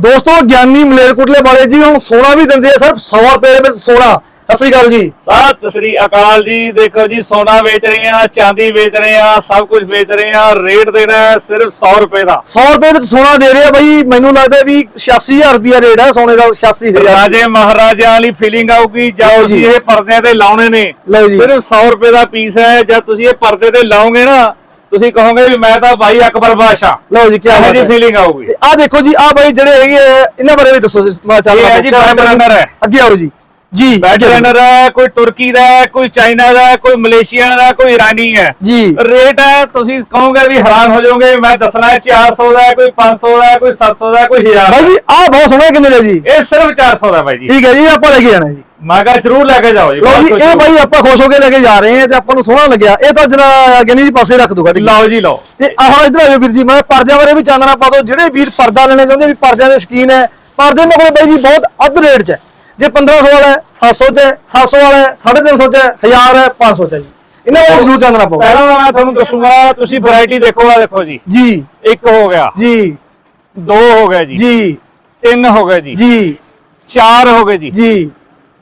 ਦੋਸਤੋ ਗਿਆਨੀ ਮਲੇਰਕੋਟਲੇ ਵਾਲੇ ਜੀ ਹੁਣ ਸੋਨਾ ਵੀ ਦਿੰਦੇ ਆ ਸਿਰਫ 100 ਰੁਪਏ ਦੇ ਵਿੱਚ ਸੋਨਾ। ਸਤਿ ਸ੍ਰੀ ਅਕਾਲ ਜੀ। ਸਤਿ ਸ੍ਰੀ ਅਕਾਲ ਜੀ। ਦੇਖੋ ਜੀ ਸੋਨਾ ਵੇਚ ਰਹੇ ਆ ਚਾਂਦੀ ਵੇਚ ਰਹੇ ਆ ਸਭ ਕੁਝ ਵੇਚ ਰਹੇ ਆ ਰੇਟ ਦੇਣਾ ਸਿਰਫ 100 ਰੁਪਏ ਦਾ। 100 ਰੁਪਏ ਵਿੱਚ ਸੋਨਾ ਦੇ ਰਹੇ ਆ ਬਾਈ ਮੈਨੂੰ ਲੱਗਦਾ ਵੀ 86000 ਰੁਪਏ ਰੇਟ ਹੈ ਸੋਨੇ ਦਾ 86000 ਰਾਜੇ ਮਹਾਰਾਜਿਆਂ ਵਾਲੀ ਫੀਲਿੰਗ ਆਊਗੀ ਜੀ। ਤੁਸੀਂ ਇਹ ਪਰਦਿਆਂ ਤੇ ਲਾਉਣੇ ਨੇ। ਸਿਰਫ 100 ਰੁਪਏ ਦਾ ਪੀਸ ਹੈ। ਜਦ ਤੁਸੀਂ ਇਹ ਪਰਦੇ ਤੇ ਲਾਓਗੇ ਨਾ ਤੁਸੀਂ ਕਹੋਗੇ ਵੀ ਮੈਂ ਤਾਂ ਭਾਈ ਅਕਬਰ ਬਾਦਸ਼ਾਹ। ਲਓ ਜੀ ਕੀ ਇਹੋ ਜੀ ਫੀਲਿੰਗ ਆਊਗੀ। ਆ ਦੇਖੋ ਜੀ ਆ ਬਾਈ ਜਿਹੜੇ ਹੈਗੇ ਆ, ਇਹਨਾਂ ਬਾਰੇ ਵੀ ਦੱਸੋ ਜੀ ਮੈਂ ਚੱਲ ਇਹ ਹੈ ਜੀ ਬੈਡ ਰਨਰ ਹੈ। ਅੱਗੇ ਆਓ ਜੀ। ਜੀ। ਰਨਰ ਹੈ ਕੋਈ ਤੁਰਕੀ ਦਾ ਹੈ ਕੋਈ ਚਾਈਨਾ ਦਾ ਹੈ ਕੋਈ ਮਲੇਸ਼ੀਆ ਦਾ ਕੋਈ ਇਰਾਨੀ ਹੈ। ਜੀ। ਰੇਟ ਹੈ ਤੁਸੀਂ ਕਹੋਗੇ ਵੀ ਹੈਰਾਨ ਹੋ ਜਾਓਗੇ ਮੈਂ ਦੱਸਣਾ ਹੈ 400 ਦਾ ਹੈ ਕੋਈ 500 ਦਾ ਹੈ ਕੋਈ 700 ਦਾ ਹੈ ਕੋਈ 1000 ਬਾਈ ਜੀ ਆ ਬਹੁਤ ਸੋਹਣਾ ਕਿੰਨੇ ਦਾ ਜੀ? ਇਹ ਸਿਰਫ 400 ਦਾ ਬਾਈ ਜੀ। ਠੀਕ ਹੈ ਜੀ ਆਪਾਂ ਲੈ ਕੇ ਜਾਣਾ ਜੀ। ਮੈਂ ਕਿਹਾ ਜਰੂਰ ਲੈ ਕੇ ਜਾਓ ਜੀ ਲਓ ਜੀ ਇਹ ਬਾਈ ਆਪਾਂ ਖੁਸ਼ ਹੋ ਕੇ ਲੈ ਕੇ ਜਾ ਰਹੇ ਹਾਂ ਤੇ ਆਪਾਂ ਨੂੰ ਸੋਹਣਾ ਲੱਗਿਆ। ਇਹ ਤਾਂ ਜਰਾ ਗਿਆਨੀ ਜੀ ਪਾਸੇ ਰੱਖ ਦੂਗਾ। ਲਓ ਜੀ ਲਓ। ਤੇ ਆਹ ਇਧਰ ਆਇਓ ਵੀਰ ਜੀ ਮੈਂ ਪਰਦਿਆਂ ਬਾਰੇ ਵੀ ਚਾਨਣਾ ਪਾ ਦੋ ਜਿਹੜੇ ਵੀਰ ਪਰਦਾ ਲੈਣੇ ਚਾਹੁੰਦੇ ਵੀ ਪਰਦਿਆਂ ਦੇ ਸ਼ਕੀਨ ਹੈ ਪਰਦੇ ਮੇਰੇ ਕੋਲ ਬਾਈ ਜੀ ਬਹੁਤ ਅੱਧ ਰੇਟ 'ਚ ਹੈ। ਜੇ 1500 ਵਾਲਾ ਹੈ 700 'ਚ ਹੈ 700 ਵਾਲਾ ਹੈ 350 'ਚ ਹੈ 1000 ਹੈ 500 'ਚ ਹੈ ਜੀ। ਇਹਨਾਂ ਨੂੰ ਜ਼ਰੂਰ ਚਾਨਣਾ ਪਾਓ ਪਹਿਲਾਂ ਮੈਂ ਤੁਹਾਨੂੰ ਦੱਸੂਗਾ ਤੁਸੀਂ ਵੈਰਾਈਟੀ ਦੇਖੋ ਆ ਦੇਖੋ ਜੀ। ਜੀ। ਇੱਕ ਹੋ ਗਿਆ। ਜੀ। ਦੋ ਹੋ ਗਿਆ ਜੀ। ਜੀ। ਤਿੰਨ ਹੋ ਗਏ ਜੀ। ਜੀ। ਚਾਰ ਹੋ ਗਏ ਜੀ। ਜੀ।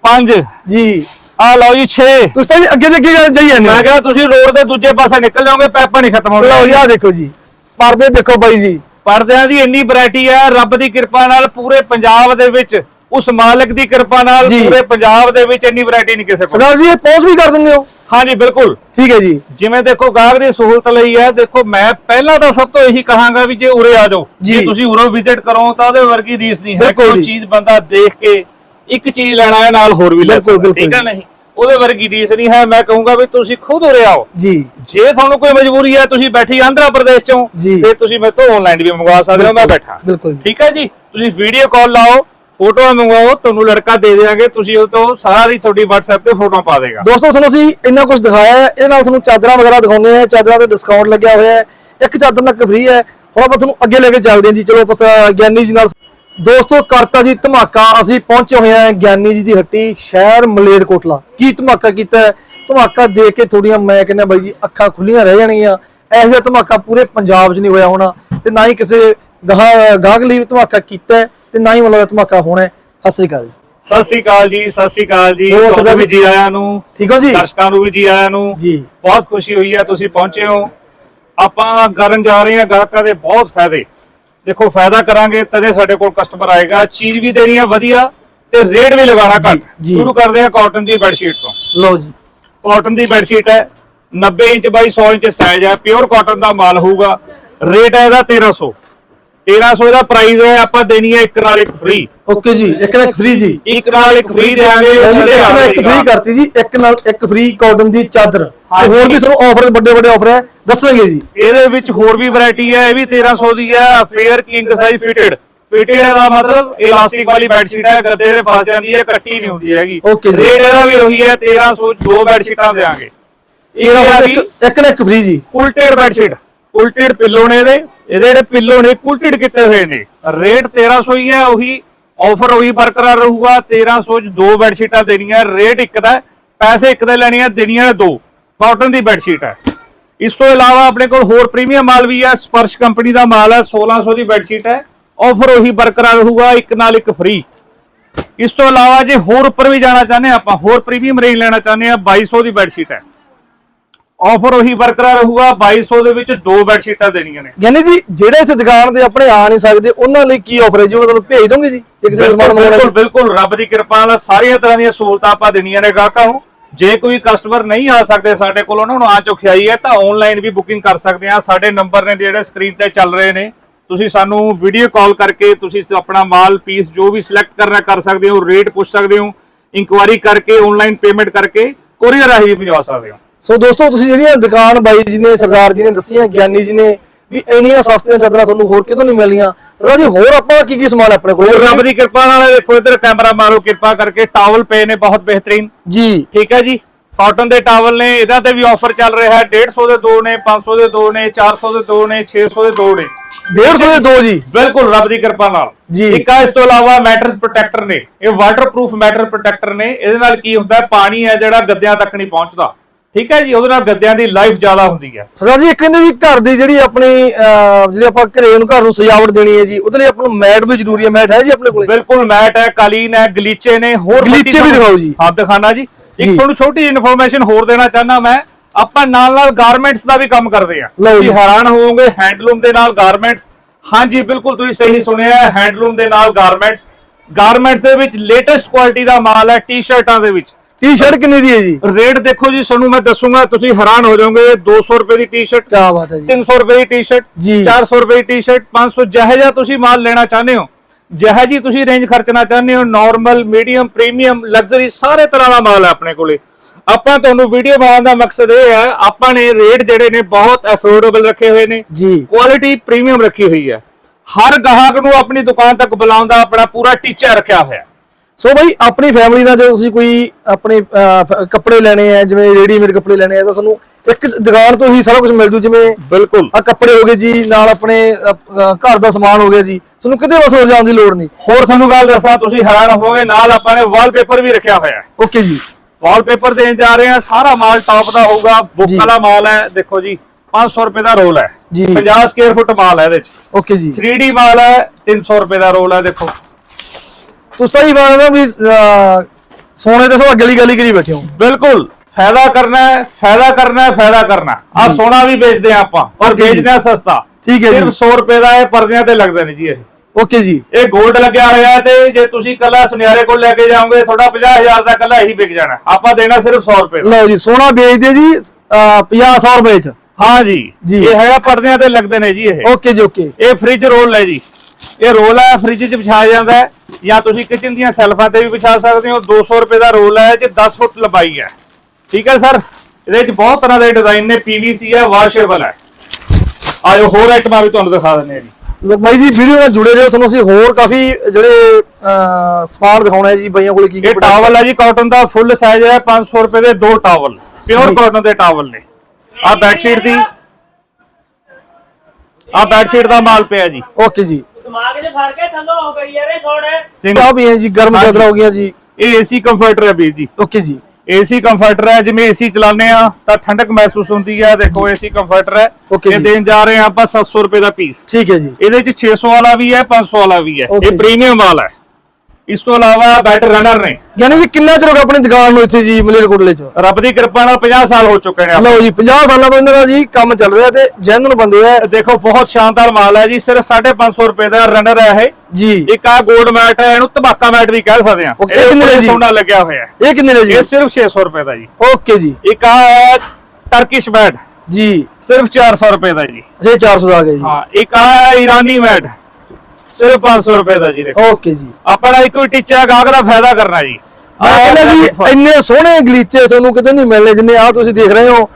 ਪੰਜ। ਜੀ। ਆ ਲਓ ਜੀ 6 ਤੁਸੀਂ ਤਾਂ ਜੀ ਅੱਗੇ ਦੇ ਅੱਗੇ ਜਾਈ ਜਾਂਦੇ ਮੈਂ ਹੋ ਕਿਹਾ ਤੁਸੀਂ ਰੋਡ ਦੇ ਦੂਜੇ ਪਾਸੇ ਨਿਕਲ ਜਾਓਗੇ ਪੈਪਾ ਨਹੀਂ ਖਤਮ ਲਓ ਜੀ ਹੋਣਾ ਦੇਖੋ ਜੀ। ਪਰਦੇ ਦੇਖੋ ਬਾਈ ਜੀ। ਪਰਦਿਆਂ ਦੀ ਇੰਨੀ ਵੈਰਾਈਟੀ ਹੈ ਰੱਬ ਦੀ ਕਿਰਪਾ ਨਾਲ ਪੂਰੇ ਪੰਜਾਬ ਦੇ ਵਿੱਚ ਉਸ ਮਾਲਕ ਦੀ ਕਿਰਪਾ ਨਾਲ। ਪੂਰੇ ਪੰਜਾਬ ਦੇ ਵਿੱਚ ਇੰਨੀ ਵੈਰਾਈਟੀ ਨਹੀਂ ਕਿਸੇ ਕੋਲ। ਸਰਦਾਰ ਜੀ ਇਹ ਪਹੁੰਚ ਵੀ ਕਰ ਦਿੰਦੇ ਹੋ? ਹਾਂਜੀ ਬਿਲਕੁਲ। ਠੀਕ ਹੈ ਜੀ। ਜਿਵੇਂ ਦੇਖੋ ਗਾਹਕ ਦੀ ਸਹੂਲਤ ਲਈ ਹੈ ਦੇਖੋ ਮੈਂ ਪਹਿਲਾਂ ਤਾਂ ਸਭ ਤੋਂ ਇਹੀ ਕਹਾਂਗਾ ਵੀ ਜੇ ਉਰੇ ਆ ਜਾਓ। ਜੀ। ਤੁਸੀਂ ਉਰੋਂ ਵਿਜ਼ਿਟ ਕਰੋ ਤਾਂ ਉਹਦੇ ਵਰਗੀ ਰੀਸ ਨਹੀਂ ਹੈ। ਕੋਈ। ਚੀਜ਼ ਬੰਦਾ ਦੇਖ ਕੇ ਇੱਕ ਚੀਜ਼ ਲੈਣਾ ਹੈ ਨਾਲ ਹੋਰ ਵੀ ਲੈ ਬਿਲਕੁਲ, ਸਕਦਾ। ਠੀਕ ਹੈ। ਨਹੀਂ? ਉਹਦੇ ਵਰਗੀ ਰੀਸ ਨਹੀਂ ਹੈ। ਮੈਂ ਕਹੂੰਗਾ ਵੀ ਤੁਸੀਂ ਖੁਦ ਉਰੇ ਆਓ। ਜੀ। ਜੇ ਤੁਹਾਨੂੰ ਕੋਈ ਮਜਬੂਰੀ ਹੈ ਤੁਸੀਂ ਬੈਠੀ ਆਂਧਰਾ ਪ੍ਰਦੇਸ਼ ਚੋਂ ਜੀ। ਫਿਰ ਤੁਸੀਂ ਮੇਰੇ ਤੋਂ ਆਨਲਾਈਨ ਵੀ ਮੰਗਵਾ ਸਕਦੇ ਹੋ ਮੈਂ ਬੈਠਾ। ਬਿਲਕੁਲ ਜੀ। ਠੀਕ ਹੈ ਜੀ? ਤੁਸੀਂ ਵੀਡੀਓ ਕਾਲ ਲਾਓ ਫੋਟੋ ਮੰਗਵਾਓ ਤੁਹਾਨੂੰ ਲੜਕਾ ਦੇ ਦੇਵਾਂਗੇ ਤੁਸੀਂ ਉਹ ਤੋਂ ਸਾਰੀ ਤੁਹਾਡੀ WhatsApp ਤੇ ਫੋਟੋ ਪਾ ਦੇਗਾ। ਦੋਸਤੋ ਤੁਹਾਨੂੰ ਅਸੀਂ ਇੰਨਾ ਕੁਝ ਦਿਖਾਇਆ ਹੈ। ਇਹ ਨਾਲ ਤੁਹਾਨੂੰ ਚਾਦਰਾਂ ਵਗੈਰਾ ਦਿਖਾਉਂਦੇ ਆ ਚਾਦਰਾਂ ਤੇ ਡਿਸਕਾਊਂਟ ਲੱਗਿਆ ਹੋਇਆ ਹੈ। ਇੱਕ ਚਾਦਰ ਨਾਲ ਫ੍ਰੀ ਹੈ। ਹੁਣ ਆਪਾਂ ਤੁਹਾਨੂੰ ਅੱਗੇ ਲੈ ਕੇ ਚੱਲਦੇ ਹਾਂ ਜੀ। ਚਲੋ ਆਪਾਂ ਗਿਆਨੀ ਜੀ ਨਾਲ ਦੋਸਤੋ ਕਰਤਾ ਜੀ ਧਮਾਕਾ। ਅਸੀਂ ਪਹੁੰਚੇ ਹੋਏ ਹਾਂ ਗਿਆਨੀ ਜੀ ਦੀ ਹੱਟੀ ਸ਼ਹਿਰ ਮਲੇਰਕੋਟਲਾ। ਕੀ ਧਮਾਕਾ ਕੀਤਾ ਧਮਾਕਾ ਦੇਖ ਕੇ ਥੋੜੀਆਂ ਮੈਂ ਕਹਿੰਦਾ ਬਾਈ ਜੀ ਅੱਖਾਂ ਖੁੱਲੀਆਂ ਰਹਿ ਜਾਣਗੀਆਂ। ਇਹੋ ਜਿਹਾ ਧਮਾਕਾ ਪੂਰੇ ਪੰਜਾਬ 'ਚ ਨਹੀਂ ਹੋਇਆ ਹੋਣਾ ਤੇ ਨਾ ਹੀ ਕਿਸੇ ਗਾਹ- ਗਾਹਕ ਲਈ ਵੀ ਧਮਾਕਾ ਕੀਤਾ ਤੇ ਨਾ ਹੀ ਮਤਲਬ ਧਮਾਕਾ ਹੋਣਾ ਹੈ। ਸਤਿ ਸ੍ਰੀ ਅਕਾਲ ਜੀ। ਸਤਿ ਸ੍ਰੀ ਅਕਾਲ ਜੀ ਸਤਿ ਸ੍ਰੀ ਅਕਾਲ ਜੀ। ਤੁਹਾਨੂੰ ਵੀ ਜੀ। ਜੀ ਆਇਆਂ ਨੂੰ। ਠੀਕ ਹੋ ਜੀ? ਦਰਸ਼ਕਾਂ ਨੂੰ ਵੀ ਜੀ ਆਇਆਂ ਨੂੰ। ਜੀ। ਬਹੁਤ ਖੁਸ਼ੀ ਹੋਈ ਹੈ ਤੁਸੀਂ ਪਹੁੰਚੇ ਹੋ। ਆਪਾਂ ਕਰਨ ਜਾ ਰਹੇ ਹਾਂ ਗਾਹਕਾਂ ਦੇ ਬਹੁਤ ਫਾਇਦੇ। ਦੇਖੋ ਫਾਇਦਾ ਕਰਾਂਗੇ ਤਦੇ ਸਾਡੇ ਕੋਲ ਕਸਟਮਰ ਆਏਗਾ। ਚੀਜ਼ ਵੀ ਦੇਣੀ ਹੈ ਵਧੀਆ ਤੇ ਰੇਟ ਵੀ ਲਗਾਉਣਾ ਘੱਟ। ਜੀ। ਸ਼ੁਰੂ ਕਰਦੇ ਹਾਂ ਕਾਟਨ ਦੀ ਬੈਡਸ਼ੀਟ ਤੋਂ। ਲਓ ਜੀ। ਕਾਟਨ ਦੀ ਬੈਡਸ਼ੀਟ ਹੈ 90 ਇੰਚ ਬਾਈ 100 ਇੰਚ ਸਾਈਜ਼ ਹੈ ਪਿਓਰ ਕਾਟਨ ਦਾ ਮਾਲ ਹੋਊਗਾ। ਰੇਟ ਹੈ ਇਹਦਾ 1300 1300 ਦਾ ਪ੍ਰਾਈਸ ਹੈ ਆਪਾਂ ਦੇਣੀ ਹੈ ਇੱਕ ਨਾਲ ਇੱਕ ਫ੍ਰੀ ਓਕੇ ਜੀ ਇੱਕ ਨਾਲ ਇੱਕ ਫ੍ਰੀ ਜੀ। ਇੱਕ ਨਾਲ ਇੱਕ ਫ੍ਰੀ ਦੇਵਾਂਗੇ ਲਓ ਜੀ, ਇੱਕ ਨਾਲ ਇੱਕ। ਫ੍ਰੀ ਕਰਤੀ ਜੀ ਇੱਕ ਨਾਲ ਇੱਕ ਫ੍ਰੀ ਕਾਟਨ ਦੀ ਚਾਦਰ। ਤੇ ਹਾਂਜੀ। ਹੋਰ ਵੀ ਤੁਹਾਨੂੰ ਆਫਰ ਵੱਡੇ ਵੱਡੇ ਆਫਰ ਹੈ। ਦੱਸਾਂਗੇ ਜੀ। ਇਹਦੇ ਵਿੱਚ ਹੋਰ ਵੀ ਵੈਰਾਈਟੀ ਹੈ ਇਹ ਵੀ 1300 ਦੀ ਹੈ fair king size fitted fitted ਦਾ ਮਤਲਬ ਇਲਾਸਟਿਕ ਵਾਲੀ ਬੈਡਸ਼ੀਟ ਹੈ ਗੱਦੇ ਦੇ ਫਸ ਜਾਂਦੀ ਹੈ ਇਕੱਠੀ ਨਹੀਂ ਹੁੰਦੀ ਹੈਗੀ। ਜੀ। ਰੇਟ ਇਹਦਾ ਵੀ ਉਹੀ ਹੈ 1300 ਦੋ ਬੈਡਸ਼ੀਟਾਂ ਦੇਵਾਂਗੇ ਇਹ ਇੱਕ ਹੈ ਵੀ ਇੱਕ ਨਾਲ ਇੱਕ ਫ੍ਰੀ ਜੀ। ਉਲਟੇਡ ਬੈਡਸ਼ੀਟ ਉਲਟੇਡ ਪਿੱਲੋ ਨੇ ਇਹਦੇ। ਇਹਦੇ ਜਿਹੜੇ ਪਿੱਲੋ ਨੇ ਉਲਟੇਡ ਕੀਤੇ ਹੋਏ ਨੇ। ਰੇਟ 1300 ਹੀ ਹੈ ਉਹੀ ਆਫਰ ਉਹੀ ਬਰਕਰਾਰ ਰਹੂਗਾ। 1300 ਚ ਦੋ ਬੈਡਸ਼ੀਟਾਂ ਦੇਣੀਆਂ ਰੇਟ ਇੱਕ ਦਾ ਪੈਸੇ ਇੱਕ ਦੇ ਲੈਣੇ ਆ ਦੇਣੀਆਂ ਨੇ ਦੋ। ਕਾਟਨ ਦੀ ਬੈਡਸ਼ੀਟ ਹੈ। ਇਸ ਤੋਂ ਇਲਾਵਾ ਆਪਣੇ ਕੋਲ ਹੋਰ ਪ੍ਰੀਮੀਅਮ ਮਾਲ ਵੀ ਹੈ ਸਪਰਸ਼ ਕੰਪਨੀ ਦਾ ਮਾਲ ਹੈ 1600 ਦੀ ਬੈਡਸ਼ੀਟ ਹੈ ਆਫਰ ਉਹੀ ਬਰਕਰਾਰ ਰਹੂਗਾ ਇੱਕ ਨਾਲ ਇੱਕ ਫ੍ਰੀ। ਇਸ ਤੋਂ ਇਲਾਵਾ ਜੇ ਹੋਰ ਉੱਪਰ ਵੀ ਜਾਣਾ ਚਾਹੁੰਦੇ ਆਪਾਂ ਹੋਰ ਪ੍ਰੀਮੀਅਮ ਰੇਂਜ ਲੈਣਾ ਚਾਹੁੰਦੇ ਆ 2200 ਦੀ ਬੈਡਸ਼ੀਟ ਹੈ। ਆਫਰ ਉਹੀ ਬਰਕਰਾਰ ਰਹੂਗਾ 2200 ਦੇ ਵਿੱਚ ਦੋ ਬੈਡਸ਼ੀਟਾਂ ਦੇਣੀਆਂ ਨੇ। ਯਾਨੀ ਜੀ ਜਿਹੜੇ ਇੱਥੇ ਦੁਕਾਨ ਤੇ ਆਪਣੇ ਆ ਨਹੀਂ ਸਕਦੇ ਉਹਨਾਂ ਲਈ ਕੀ ਆਫਰ ਹੈ ਜੀ? ਉਹ ਤੁਹਾਨੂੰ ਭੇਜ ਦੋਗੇ ਜੀ? ਨੇ ਸਮਾਨ ਮੰਗਵਾਉਣਾ ਬਿਲਕੁਲ ਬਿਲਕੁਲ ਰੱਬ ਦੀ ਕਿਰਪਾ ਨਾਲ ਸਾਰੀਆਂ ਤਰ੍ਹਾਂ ਦੀਆਂ ਸਹੂਲਤਾਂ ਆਪਾਂ ਦੇਣੀਆਂ ਨੇ ਗਾਹਕਾਂ ਨੂੰ। ਜੇ ਕੋਈ ਕਸਟਮਰ ਨਹੀਂ ਆ ਸਕਦੇ ਸਾਡੇ ਕੋਲ, ਉਹਨਾਂ ਨੂੰ ਆ ਚੁਖਿਆਈ ਹੈ, ਤਾਂ ਆਨਲਾਈਨ ਵੀ ਬੁਕਿੰਗ ਕਰ ਸਕਦੇ ਆ ਸਾਡੇ ਨੰਬਰ ਨੇ ਜਿਹੜੇ ਸਕਰੀਨ ਤੇ ਚੱਲ ਰਹੇ ਨੇ। ਤੁਸੀਂ ਸਾਨੂੰ ਵੀਡੀਓ ਕਾਲ ਕਰਕੇ ਤੁਸੀਂ ਆਪਣਾ ਮਾਲ ਪੀਸ ਜੋ ਵੀ ਸਿਲੈਕਟ ਕਰਨਾ ਕਰ ਸਕਦੇ ਹੋ ਰੇਟ ਪੁੱਛ ਸਕਦੇ ਹੋ ਇਨਕੁਆਇਰੀ ਕਰਕੇ ਆਨਲਾਈਨ ਪੇਮੈਂਟ ਕਰਕੇ ਕੋਰੀਅਰ ਰਾਹੀਂ ਵੀ ਭਜਵਾ ਸਕਦੇ ਹੋ। ਸੋ ਦੋਸਤੋ, ਤੁਸੀਂ ਜਿਹੜੀਆਂ ਦੁਕਾਨ ਬਾਈ ਜੀ ਨੇ, ਸਰਦਾਰ ਜੀ ਨੇ ਦੱਸੀਆਂ, ਗਿਆਨੀ ਜੀ ਨੇ, ਵੀ ਇੰਨੀਆਂ ਸਸਤੀਆਂ ਚਾਦਰਾਂ ਤੁਹਾਨੂੰ ਹੋਰ ਕਿਤੋਂ ਨਹੀਂ ਮਿਲਣੀਆਂ? ਸਰਦਾਰ ਜੀ ਹੋਰ ਆਪਾਂ ਕੀ ਕੀ ਸਮਾਨ ਆਪਣੇ ਕੋਲ? ਰੱਬ ਦੀ ਕਿਰਪਾ ਨਾਲ ਦੇਖੋ ਇਧਰ ਕੈਮਰਾ ਮਾਰੋ ਕਿਰਪਾ ਕਰਕੇ ਟਾਵਲ ਪਏ ਨੇ ਬਹੁਤ ਬਿਹਤਰੀਨ। ਜੀ। ਠੀਕ ਹੈ ਜੀ? ਕਾਟਨ ਦੇ ਟਾਵਲ ਨੇ ਇਹਨਾਂ ਤੇ ਵੀ ਆਫਰ ਚੱਲ ਰਿਹਾ ਹੈ। 150 ਦੇ ਦੋ ਨੇ 500 ਦੇ ਦੋ ਨੇ 400 ਦੇ ਦੋ ਨੇ 600 ਦੇ ਦੋ ਨੇ। 150 ਦੇ ਦੋ ਜੀ? ਬਿਲਕੁਲ ਰੱਬ ਦੀ ਕਿਰਪਾ ਨਾਲ। ਜੀ। ਇੱਕ ਆ ਇਸ ਤੋਂ ਇਲਾਵਾ ਮੈਟਰ ਪ੍ਰੋਟੈਕਟਰ ਨੇ। ਇਹ ਵਾਟਰਪ੍ਰੂਫ ਮੈਟਰ ਪ੍ਰੋਟੈਕਟਰ ਨੇ। ਇਹਦੇ ਨਾਲ ਕੀ ਹੁੰਦਾ ਪਾਣੀ ਹੈ ਜਿਹੜਾ ਗੱਦਿਆਂ ਤੱਕ ਨਹੀਂ ਪਹੁੰਚਦਾ। ਠੀਕ ਹੈ ਜੀ ਉਹਦੇ ਨਾਲ ਗੱਦਿਆਂ ਦੀ ਲਾਈਫ ਜ਼ਿਆਦਾ ਹੁੰਦੀ ਹੈ। ਸਰਦਾਰ ਜੀ ਇੱਕ ਕਹਿੰਦੇ ਵੀ ਘਰ ਦੀ ਜਿਹੜੀ ਆਪਣੀ ਅਹ, ਜਿਹੜੀ ਆਪਾਂ ਘਰੇ ਨੂੰ ਘਰ ਨੂੰ ਸਜਾਵਟ ਦੇਣੀ ਹੈ ਜੀ ਉਹਦੇ ਲਈ ਆਪਾਂ ਨੂੰ ਮੈਟ ਵੀ ਜ਼ਰੂਰੀ ਹੈ ਮੈਟ ਹੈ ਜੀ ਆਪਣੇ ਕੋਲੇ? ਬਿਲਕੁਲ ਮੈਟ ਹੈ ਕਾਲੀਨ ਹੈ ਗਲੀਚੇ ਨੇ ਹੋਰ ਗਲੀਚੇ ਵੀ ਦਿਖਾਓ ਜੀ। ਹਾਂ ਦਿਖਾਣਾ ਜੀ। ਜੀ। ਇੱਕ ਤੁਹਾਨੂੰ ਛੋਟੀ ਇਨਫੋਰਮੇਸ਼ਨ ਹੋਰ ਦੇਣਾ ਚਾਹਨਾ ਮੈਂ। ਆਪਾਂ ਨਾਲ ਨਾਲ ਗਾਰਮੈਂਟਸ ਦਾ ਵੀ ਕੰਮ ਕਰਦੇ ਆ ਲਓ ਜੀ। ਹੈਰਾਨ ਹੋਵੋਗੇ ਹੈਂਡਲੂਮ ਦੇ ਨਾਲ ਗਾਰਮੈਂਟਸ ਹਾਂਜੀ ਬਿਲਕੁਲ ਤੁਸੀਂ ਸਹੀ ਸੁਣਿਆ ਹੈਂਡਲੂਮ ਦੇ ਨਾਲ ਗਾਰਮੈਂਟਸ ਗਾਰਮੈਂਟਸ ਦੇ ਵਿੱਚ ਲੇਟੈਸਟ ਕੁਆਲਿਟੀ ਦਾ ਮਾਲ ਹੈ ਟੀ-ਸ਼ਰਟਾਂ ਦੇ ਵਿੱਚ। ਟੀ-ਸ਼ਰਟ ਕਿੰਨੀ ਦੀ ਹੈ ਜੀ? ਰੇਟ ਦੇਖੋ ਜੀ ਤੁਹਾਨੂੰ ਮੈਂ ਦੱਸੂਗਾ ਤੁਸੀਂ ਹੈਰਾਨ ਹੋ ਜਾਓਗੇ 200 ਰੁਪਏ ਦੀ ਟੀ-ਸ਼ਰਟ ਕੀ ਬਾਤ ਹੈ ਜੀ। 300 ਰੁਪਏ ਦੀ ਟੀ-ਸ਼ਰਟ ਜੀ। 400 ਰੁਪਏ ਦੀ ਟੀ-ਸ਼ਰਟ 500 ਜਿਹੋ ਜਿਹਾ ਤੁਸੀਂ ਮਾਲ ਲੈਣਾ ਚਾਹੁੰਦੇ ਹੋ। ਜਿਹੋ ਜੀ ਤੁਸੀਂ ਰੇਂਜ ਖਰਚਣਾ ਚਾਹੁੰਦੇ ਹੋ ਨਾਰਮਲ ਮੀਡੀਅਮ ਪ੍ਰੀਮੀਅਮ ਲਗਜ਼ਰੀ ਸਾਰੇ ਤਰ੍ਹਾਂ ਦਾ ਮਾਲ ਹੈ ਆਪਣੇ ਕੋਲੇ। ਆਪਾਂ ਤੁਹਾਨੂੰ ਵੀਡੀਓ ਬਣਾਉਣ ਦਾ ਮਕਸਦ ਇਹ ਹੈ ਆਪਾਂ ਨੇ ਰੇਟ ਜਿਹੜੇ ਨੇ ਬਹੁਤ ਅਫੋਰਡੇਬਲ ਰੱਖੇ ਹੋਏ ਨੇ। ਜੀ। ਕੁਆਲਿਟੀ ਪ੍ਰੀਮੀਅਮ ਰੱਖੀ ਹੋਈ ਹੈ। ਹਰ ਗਾਹਕ ਨੂੰ ਆਪਣੀ ਦੁਕਾਨ ਤੱਕ ਬੁਲਾਉਣ ਦਾ ਆਪਣਾ ਪੂਰਾ ਟੀਚਾ ਰੱਖਿਆ ਹੋਇਆ ਹੈ। ਸੋ ਬਈ ਆਪਣੀ ਫੈਮਿਲੀ ਨਾਲ ਜੇ ਤੁਸੀਂ ਕੋਈ ਆਪਣੇ ਕੱਪੜੇ ਲੈਣੇ ਆ ਜਿਵੇਂ ਰੈਡੀਮੇਡ ਕੱਪੜੇ ਲੈਣੇ ਆ ਤਾਂ ਤੁਹਾਨੂੰ ਇੱਕ ਦੁਕਾਨ ਤੋਂ ਹੀ ਸਾਰਾ ਕੁਝ ਮਿਲ ਜੂ ਜਿਵੇਂ ਬਿਲਕੁਲ। ਆ ਕੱਪੜੇ ਹੋ ਗਏ ਜੀ ਨਾਲ ਆਪਣੇ ਘਰ ਦਾ ਸਮਾਨ ਹੋ ਗਿਆ ਜੀ। ਤੁਹਾਨੂੰ ਕਿਤੇ ਬਸ ਹੋ ਜਾਣ ਦੀ ਲੋੜ ਨਹੀਂ। ਹੋਰ ਤੁਹਾਨੂੰ ਗੱਲ ਦੱਸਾਂ ਤੁਸੀਂ ਹੈਰਾਨ ਹੋਵੋਗੇ ਨਾਲ ਆਪਾਂ ਨੇ ਵਾਲਪੇਪਰ ਵੀ ਰੱਖਿਆ ਹੋਇਆ ਹੈ। ਓਕੇ ਜੀ। ਵਾਲਪੇਪਰ ਦੇਣ ਜਾ ਰਹੇ ਆ ਸਾਰਾ ਮਾਲ ਟਾਪ ਦਾ ਹੋਊਗਾ ਬੁੱਕ। ਵਾਲਾ ਮਾਲ ਹੈ ਦੇਖੋ ਜੀ 500 ਰੁਪਏ ਦਾ ਰੋਲ ਹੈ। ਜੀ। 50 ਸਕੁਅਰ ਫੁੱਟ ਮਾਲ ਹੈ ਇਹਦੇ ਚ। ਓਕੇ ਜੀ। 3D ਮਾਲ ਹੈ 300 ਰੁਪਏ ਦਾ ਰੋਲ ਹੈ ਦੇਖੋ। ਤੁਸੀਂ ਤਾਂ ਹੀ ਬਾਣਾ ਵੀ ਅਹ, ਸੋਨੇ ਤੇ ਸਭ ਗਲੀ ਗਲੀ ਕਰੀ ਬੈਠੇ ਹੋ। ਬਿਲਕੁਲ। ਫਾਇਦਾ ਕਰਨਾ ਹੈ ਫਾਇਦਾ ਕਰਨਾ ਹੈ ਫਾਇਦਾ ਕਰਨਾ ਆ ਸੋਨਾ ਵੀ ਵੇਚਦੇ ਆ ਆਪਾਂ Okay ਜੀ। ਵੇਚਦੇ ਆ ਸਸਤਾ। ਠੀਕ ਹੈ ਜੀ। ਸਿਰਫ 100 ਰੁਪਏ ਦਾ ਇਹ ਪਰਦਿਆਂ ਤੇ ਲੱਗਦੇ ਨੇ ਜੀ ਇਹ। ਓਕੇ ਜੀ। ਇਹ 골ਡ ਲੱਗਿਆ ਹੋਇਆ ਹੈ ਤੇ ਜੇ ਤੁਸੀਂ ਕੱਲਾ ਸੁਨਿਆਰੇ ਕੋਲ ਲੈ ਕੇ ਜਾਓਗੇ ਤੁਹਾਡਾ 50000 ਦਾ ਕੱਲਾ ਇਹੀ ਵਿਕ ਜਾਣਾ ਆਪਾਂ ਦੇਣਾ ਸਿਰਫ 100 ਰੁਪਏ ਦਾ। ਲਓ ਜੀ ਸੋਨਾ ਵੇਚਦੇ ਜੀ 50 100 ਰੁਪਏ ਚ। ਹਾਂ ਜੀ। ਜੀ। ਇਹ ਹੈਗਾ ਪਰਦਿਆਂ ਤੇ ਲੱਗਦੇ ਨੇ ਜੀ ਇਹ। ਓਕੇ ਜੀ ਓਕੇ। ਇਹ ਫ੍ਰਿਜ ਰੋਲ ਹੈ ਜੀ। ਇਹ ਰੋਲ ਹੈ ਫ੍ਰਿਜ 'ਚ ਵਿਛਾਇਆ ਜਾਂਦਾ ਹੈ। ਜਾਂ ਤੁਸੀਂ ਕਿਚਨ ਦੀਆਂ ਸੈਲਫਾਂ ਤੇ ਵੀ ਵਿਛਾ ਸਕਦੇ ਹੋ। 200 ਰੁਪਏ ਦਾ ਰੋਲ ਹੈ ਜੇ 10 ਫੁੱਟ ਲੰਬਾਈ ਹੈ। ਠੀਕ ਹੈ ਸਰ? ਇਹਦੇ 'ਚ ਬਹੁਤ ਤਰ੍ਹਾਂ ਦੇ ਡਿਜ਼ਾਈਨ ਨੇ। ਪੀਵੀਸੀ ਹੈ ਵਾਸ਼ੇਬਲ ਹੈ। ਆਇਓ ਹੋਰ ਆਈਟਮਾਂ ਵੀ ਤੁਹਾਨੂੰ ਦਿਖਾ ਦਿੰਦੇ ਆ ਜੀ। ਲੋ ਬਾਈ ਜੀ ਵੀਡੀਓ ਨਾਲ ਜੁੜੇ ਰਹੋ। ਤੁਹਾਨੂੰ ਅਸੀਂ ਹੋਰ ਕਾਫੀ ਜਿਹੜੇ ਸਮਾਨ ਦਿਖਾਉਣਾ ਹੈ ਜੀ ਬਾਈਆਂ ਕੋਲੇ ਕੀ ਕੀ ਇਹ ਟਾਵਲ ਹੈ ਜੀ ਕਾਟਨ ਦਾ ਫੁੱਲ ਸਾਈਜ਼ ਹੈ। 500 ਰੁਪਏ ਦੇ ਦੋ ਟਾਵਲ ਪਿਓਰ। ਕਾਟਨ ਦੇ ਟਾਵਲ ਨੇ। ਆ ਬੈਡਸ਼ੀਟ ਦੀ। ਆ ਬੈਡਸ਼ੀਟ ਦਾ ਮਾਲ ਪਿਆ ਜੀ। ਓਕੇ ਜੀ। ਦਿਮਾਗ 'ਚ ਫੜ ਕੇ ਥੱਲੋਂ ਹੋ ਗਈ ਯਾਰ ਇਹ ਛੋੜ। ਸਿੰਗਲ ਆ ਵੀ ਹੈ ਜੀ ਗਰਮ ਹਾਂਜੀ। ਚਾਦਰਾਂ ਹੋ ਗਈਆਂ ਜੀ। ਇਹ ਏਸੀ ਕੰਫਰਟਰ ਹੈ ਵੀਰ ਜੀ। ਓਕੇ ਜੀ। ਏਸੀ ਕੰਫਰਟਰ ਹੈ ਜਿਵੇਂ ਏਸੀ ਚਲਾਉਂਦੇ ਆ ਤਾਂ ਠੰਡਕ ਮਹਿਸੂਸ ਹੁੰਦੀ ਹੈ। ਦੇਖੋ ਏਸੀ ਕੰਫਰਟਰ ਹੈ। Okay ਇਹ ਜੀ। ਦੇਣ ਜਾ ਰਹੇ ਆ ਆਪਾਂ 700 ਰੁਪਏ ਦਾ ਪੀਸ ਠੀਕ ਹੈ ਜੀ। ਇਹਦੇ ਚ 600 ਵਾਲਾ ਵੀ ਹੈ 500 ਵਾਲਾ ਵੀ ਹੈ। Okay। ਇਹ ਪ੍ਰੀਮੀਅਮ ਵਾਲਾ ਹੈ। ਇਸ ਤੋਂ ਇਲਾਵਾ ਬੈਟ ਰਨਰ ਨੇ। ਯਾਨੀ ਕਿ ਕਿੰਨਾ ਚਿਰ ਹੋ ਗਿਆ ਆਪਣੀ ਦੁਕਾਨ ਨੂੰ ਇੱਥੇ ਜੀ ਮਲੇਰਕੋਟਲੇ ਚ? ਰੱਬ ਦੀ ਕਿਰਪਾ ਨਾਲ 50 ਸਾਲ ਹੋ ਚੁੱਕੇ ਨੇ ਲਓ ਜੀ 50 ਸਾਲਾਂ ਤੋਂ ਇਹਨਾਂ ਦਾ ਜੀ ਕੰਮ ਚੱਲ ਰਿਹਾ ਤੇ ਜੈਨੂਨ ਬੰਦੇ ਆ। ਦੇਖੋ ਬਹੁਤ ਸ਼ਾਨਦਾਰ ਮਾਲ ਹੈ ਜੀ। ਸਿਰਫ 550 ਰੁਪਏ ਦਾ ਰਨਰ ਹੈ ਇਹ। ਜੀ। ਇੱਕ ਆ 골ਡ ਮੈਟ ਹੈ ਇਹਨੂੰ ਧਮਾਕਾ ਮੈਟ ਵੀ ਕਹਿ ਸਕਦੇ ਆ ਇਹ ਕਿੰਨੇ ਦਾ ਜੀ? ਸੋਨਾ ਲੱਗਿਆ ਹੋਇਆ ਹੈ। ਇਹ ਕਿੰਨੇ ਦਾ ਜੀ? ਇਹ ਸਿਰਫ 600 ਰੁਪਏ ਦਾ ਜੀ। ਓਕੇ ਜੀ। ਇੱਕ ਆ ਟਰਕਿਸ਼ ਮੈਟ ਜੀ। ਸਿਰਫ 400 ਰੁਪਏ ਦਾ ਜੀ। ਇਹ 400 ਦਾ ਆ ਗਿਆ ਜੀ। ਹਾਂ ਇੱਕ ਆ ਹੈ ਈਰਾਨੀ ਮੈਟ ਸਿਰਫ 500 ਰੁਪਏ ਦਾ ਜੀ ਦੇਖੋ। ਓਕੇ ਜੀ। ਆਪਣਾ ਇੱਕੋ ਹੀ ਟੀਚਾ ਗਾਹਕ ਦਾ ਫਾਇਦਾ ਕਰਨਾ ਜੀ। ਮੈਂ ਕਹਿੰਦਾ ਜੀ ਇੰਨੇ ਸੋਹਣੇ ਗਲੀਚੇ ਤੁਹਾਨੂੰ ਕਿਤੇ ਨਹੀਂ ਮਿਲਣੇ ਜਿੰਨੇ ਆ ਤੁਸੀਂ ਦੇਖ ਰਹੇ ਹੋ।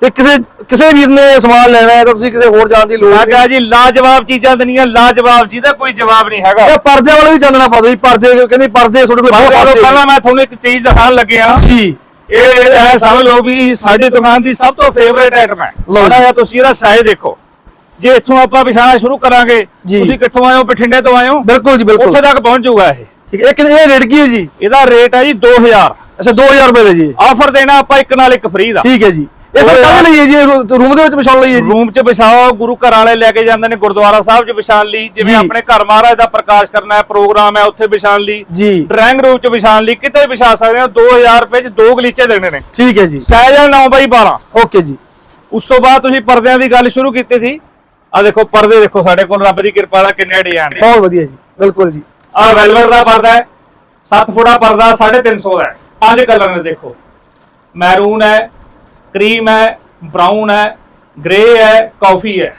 ਤੇ ਕਿਸੇ ਕਿਸੇ ਵੀਰ ਨੇ ਸਮਾਨ ਲੈਣਾ ਹੈ ਤਾਂ ਤੁਸੀਂ ਕਿਸੇ ਹੋਰ ਜਾਣ ਦੀ ਲੋੜ ਨਹੀਂ। ਕਿਹਾ ਜੀ ਲਾਜਵਾਬ ਚੀਜ਼ਾਂ ਦਨੀਆਂ ਲਾਜਵਾਬ ਜਿਹਦਾ ਕੋਈ ਜਵਾਬ ਨਹੀਂ ਹੈਗਾ। ਇਹ ਪਰਦਿਆਂ ਵਾਲੇ ਵੀ ਚਾਨਣਾ ਦਿਓ ਜੀ ਪਰਦੇ ਕਹਿੰਦੇ ਪਰਦੇ ਤੁਹਾਡੇ ਕੋਲ ਬਹੁਤ ਪਹਿਲਾਂ ਮੈਂ ਤੁਹਾਨੂੰ ਇੱਕ ਚੀਜ਼ ਦਿਖਾਉਣ ਲੱਗਿਆ। ਜੀ। ਇਹ ਸਮਝ ਲਓ ਵੀ ਸਾਡੀ ਦੁਕਾਨ ਦੀ ਸਭ ਤੋਂ ਫੇਵਰੇਟ ਆਈਟਮ ਹੈ। ਲਓ ਤੁਸੀਂ ਇਹਦਾ ਸਾਈਜ਼ ਦੇਖੋ। ਜੇ ਇੱਥੋਂ ਆਪਾਂ ਵਿਛਾਣਾ ਸ਼ੁਰੂ ਕਰਾਂਗੇ ਜੀ। ਤੁਸੀਂ ਕਿੱਥੋਂ ਆਏ ਹੋ ਬਠਿੰਡੇ ਤੋਂ ਆਏ ਹੋ ਬਿਲਕੁਲ ਜੀ ਬਿਲਕੁਲ। ਉੱਥੇ ਤੱਕ ਪਹੁੰਚ ਜਾਊਗਾ ਇਹ। ਠੀਕ ਹੈ ਇਹ ਰੇਟ ਕੀ ਹੈ ਜੀ? ਇਹਦਾ ਰੇਟ ਹੈ ਜੀ 2000 ਅੱਛਾ 2000 ਰੁਪਏ ਦਾ ਜੀ। ਆਫਰ ਦੇਣਾ ਆਪਾਂ ਇੱਕ ਨਾਲ ਇੱਕ ਫ੍ਰੀ ਦਾ। ਠੀਕ ਹੈ ਜੀ। ਇਹ ਸਰ ਕਾਹਦੇ ਲਈ ਹੈ ਜੀ? ਰੂਮ ਦੇ ਵਿੱਚ ਵਿਛਾਉਣ ਲਈ ਹੈ ਜੀ? ਰੂਮ 'ਚ ਵਿਛਾਓ ਗੁਰੂ ਘਰ ਵਾਲੇ ਲੈ ਕੇ ਜਾਂਦੇ ਨੇ ਗੁਰਦੁਆਰਾ ਸਾਹਿਬ 'ਚ ਵਿਛਾਣ ਲਈ। ਜੀ। ਜਿਵੇਂ ਆਪਣੇ ਘਰ ਮਹਾਰਾਜ ਦਾ ਪ੍ਰਕਾਸ਼ ਕਰਨਾ ਹੈ ਪ੍ਰੋਗਰਾਮ ਹੈ ਉੱਥੇ ਵਿਛਾਣ ਲਈ। ਜੀ। ਡਰਾਇੰਗ ਰੂਮ 'ਚ ਵਿਛਾਣ ਲਈ। ਕਿਤੇ ਵੀ ਵਿਛਾ ਸਕਦੇ ਹੋ 2000 ਰੁਪਏ 'ਚ ਦੋ ਗਲੀਚੇ ਦੇਣੇ ਨੇ। ਠੀਕ ਹੈ ਜੀ। ਸਾਈਜ਼ 9 ਬਾਈ 12 ਓਕੇ ਜੀ। ਉਸ ਤੋਂ ਬਾਅਦ ਤੁਸੀਂ ਪਰਦਿਆਂ ਦੀ ਗੱਲ ਸ਼ੁਰੂ ਕੀਤੀ ਸੀ। ਆ ਦੇਖੋ ਪਰਦੇ ਦੇਖੋ ਸਾਡੇ ਕੋਲ ਰੱਬ ਦੀ ਕਿਰਪਾ ਨਾਲ ਕਿੰਨੇ ਡਿਜ਼ਾਈਨ ਨੇ ਬਹੁਤ ਵਧੀਆ ਜੀ ਬਿਲਕੁਲ ਜੀ। ਆ ਵੈਲਵਟ ਦਾ ਪਰਦਾ ਹੈ 7 ਫੁੱਟਾ ਪਰਦਾ 350 ਦਾ ਹੈ। ਪੰਜ ਕਲਰ ਨੇ ਦੇਖੋ। ਮੈਰੂਨ ਹੈ ਕਰੀਮ ਹੈ ਬ੍ਰਾਊਨ ਹੈ ਗ੍ਰੇ ਹੈ ਕਾਫੀ ਹੈ।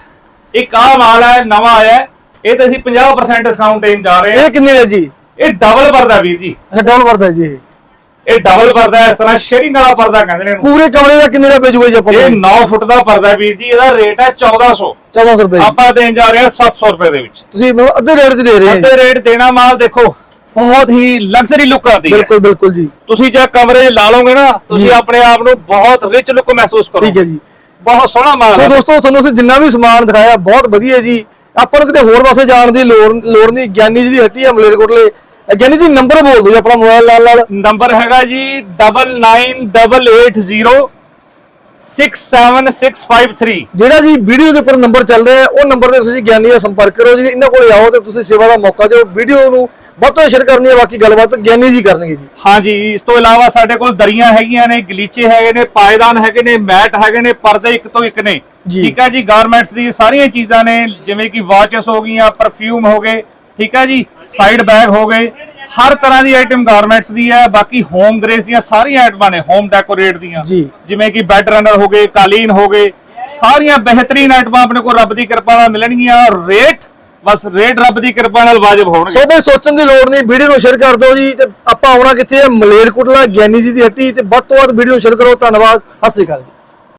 ਇੱਕ ਆ ਮਾਲ ਹੈ ਨਵਾਂ ਆਇਆ ਹੈ, ਇਹ ਤੇ ਅਸੀਂ 50% ਡਿਸਕਾਊਂਟ ਦੇਣ ਜਾ ਰਹੇ ਹਾਂ। ਇਹ ਕਿੰਨੇ ਦਾ ਜੀ? ਇਹ ਡਬਲ ਪਰਦਾ ਵੀਰ ਜੀ। ਅੱਛਾ ਡਬਲ ਵਰਦਾ ਜੀ ਇਹ। ਡਬਲ ਪਰਦਾ ਹੈ, ਇਸ ਤਰ੍ਹਾਂ ਸ਼ੇਰਿੰਗ ਵਾਲਾ ਪਰਦਾ ਕਹਿੰਦੇ ਨੇ ਪੂਰੇ ਕਮਰੇ ਦਾ ਕਿੰਨੇ ਦਾ ਪੈ ਜੂਗਾ ਜੀ ਆਪਾਂ ਇਹ ਨੂੰ 9 ਫੁੱਟ ਦਾ ਪਰਦਾ ਵੀਰ ਜੀ ਇਹਦਾ ਰੇਟ ਹੈ 1400 1400 ਰੁਪਏ। ਆਪਾਂ ਦੇਣ ਜਾ ਰਹੇ ਹਾਂ 700 ਰੁਪਏ ਦੇ ਵਿੱਚ। ਤੁਸੀਂ ਮਤਲਬ ਅੱਧੇ ਰੇਟ 'ਚ ਦੇ ਰਹੇ ਹੋ ਅੱਧੇ ਰੇਟ ਦੇਣਾ ਮਾਲ ਦੇਖੋ ਬਹੁਤ ਹੀ ਲਗਜ਼ਰੀ ਲੁੱਕ ਆਉਂਦੀ ਹੈ। ਬਿਲਕੁਲ ਬਿਲਕੁਲ ਜੀ। ਤੁਸੀਂ ਜੇ ਕਮਰੇ 'ਚ ਲਾ ਲਓਗੇ ਨਾ ਤੁਸੀਂ। ਆਪਣੇ ਆਪ ਨੂੰ ਬਹੁਤ ਰਿਚ ਲੁੱਕ ਮਹਿਸੂਸ ਕਰੋਗੇ। ਠੀਕ ਹੈ ਜੀ। ਬਹੁਤ ਸੋਹਣਾ ਮਾਲ ਸੋ ਹੈ। ਦੋਸਤੋ ਤੁਹਾਨੂੰ ਅਸੀਂ ਜਿੰਨਾ ਵੀ ਸਮਾਨ ਦਿਖਾਇਆ ਬਹੁਤ ਵਧੀਆ ਜੀ। ਆਪਾਂ ਨੂੰ ਕਿਤੇ ਹੋਰ ਪਾਸੇ ਜਾਣ ਦੀ ਲੋੜ ਲੋੜ ਨਹੀਂ। ਗਿਆਨੀ ਜੀ ਦੀ ਹੱਟੀ ਹੈ ਮਲੇਰਕੋਟਲੇ। ਗਿਆਨੀ ਜੀ ਨੰਬਰ ਬੋਲ ਦਿਓ ਜੀ ਆਪਣਾ ਮੋਬਾਈਲ ਨਾਲ ਨਾਲ। ਨੰਬਰ ਹੈਗਾ ਜੀ 99880 67653 ਜਿਹੜਾ ਜੀ ਵੀਡੀਓ ਦੇ ਉੱਪਰ ਨੰਬਰ ਚੱਲ ਰਿਹਾ ਹੈ ਉਹ ਨੰਬਰ ਤੇ ਤੁਸੀਂ ਗਿਆਨੀ ਦਾ ਸੰਪਰਕ ਕਰੋ ਜੀ। ਇਹਨਾਂ ਕੋਲੇ ਆਓ ਤੇ ਤੁਸੀਂ ਸੇਵਾ ਦਾ ਮੌਕਾ ਦਿਓ। ਵੀਡੀਓ ਨੂੰ ਵੱਧ ਤੋਂ ਸ਼ੇਅਰ ਕਰਨੀ ਹੈ ਬਾਕੀ ਗੱਲਬਾਤ ਗਿਆਨੀ ਜੀ ਕਰਨਗੇ ਜੀ। ਹਾਂਜੀ ਇਸ ਤੋਂ ਇਲਾਵਾ ਸਾਡੇ ਕੋਲ ਦਰੀਆਂ ਹੈਗੀਆਂ ਨੇ ਗਲੀਚੇ ਹੈਗੇ ਨੇ ਪਾਇਦਾਨ ਹੈਗੇ ਨੇ ਮੈਟ ਹੈਗੇ ਨੇ ਪਰਦੇ ਇੱਕ ਤੋਂ ਇੱਕ ਨੇ। ਠੀਕ ਹੈ ਜੀ ਗਾਰਮੈਂਟਸ ਦੀ ਸਾਰੀਆਂ ਚੀਜ਼ਾਂ ਨੇ ਜਿਵੇਂ ਕਿ ਵਾਚਸ ਹੋ ਗਈਆਂ ਪਰਫਿਊਮ ਹੋ ਗਏ। ਠੀਕ ਹੈ ਜੀ ਸਾਈਡ ਬੈਗ ਹੋ ਗਏ। ਹਰ ਤਰ੍ਹਾਂ ਦੀ ਆਈਟਮ ਗਾਰਮੈਂਟਸ ਦੀ ਹੈ ਬਾਕੀ ਹੋਮ ਗ੍ਰੇਸ ਦੀਆਂ ਸਾਰੀਆਂ ਆਈਟਮਾਂ ਨੇ ਹੋਮ ਡੈਕੋਰੇਟ ਦੀਆਂ। ਜਿਵੇਂ ਕਿ ਬੈੱਡ ਰਨਰ ਹੋ ਗਏ ਕਾਲੀਨ ਹੋ ਗਏ ਸਾਰੀਆਂ ਬਿਹਤਰੀਨ ਆਈਟਮਾਂ ਆਪਣੇ ਕੋਲ ਰੱਬ ਦੀ ਕਿਰਪਾ ਨਾਲ ਮਿਲਣਗੀਆਂ। ਰੇਟ ਬਸ ਰੇਟ ਰੱਬ ਦੀ ਕਿਰਪਾ ਨਾਲ ਵਾਜਬ ਹੋਣਗੇ। ਸੋ ਬਈ ਸੋਚਣ ਦੀ ਲੋੜ ਨਹੀਂ ਵੀਡੀਓ ਨੂੰ ਸ਼ੇਅਰ ਕਰ ਦਿਓ ਜੀ ਤੇ ਆਪਾਂ ਆਉਣਾ ਕਿੱਥੇ ਹੈ? ਮਲੇਰਕੋਟਲਾ ਗਿਆਨੀ ਜੀ ਦੀ ਹੱਟੀ ਤੇ ਵੱਧ ਤੋਂ ਵੱਧ ਵੀਡੀਓ ਨੂੰ ਸ਼ੇਅਰ ਕਰੋ। ਧੰਨਵਾਦ ਸਤਿ ਸ਼੍ਰੀ ਅਕਾਲ ਜੀ।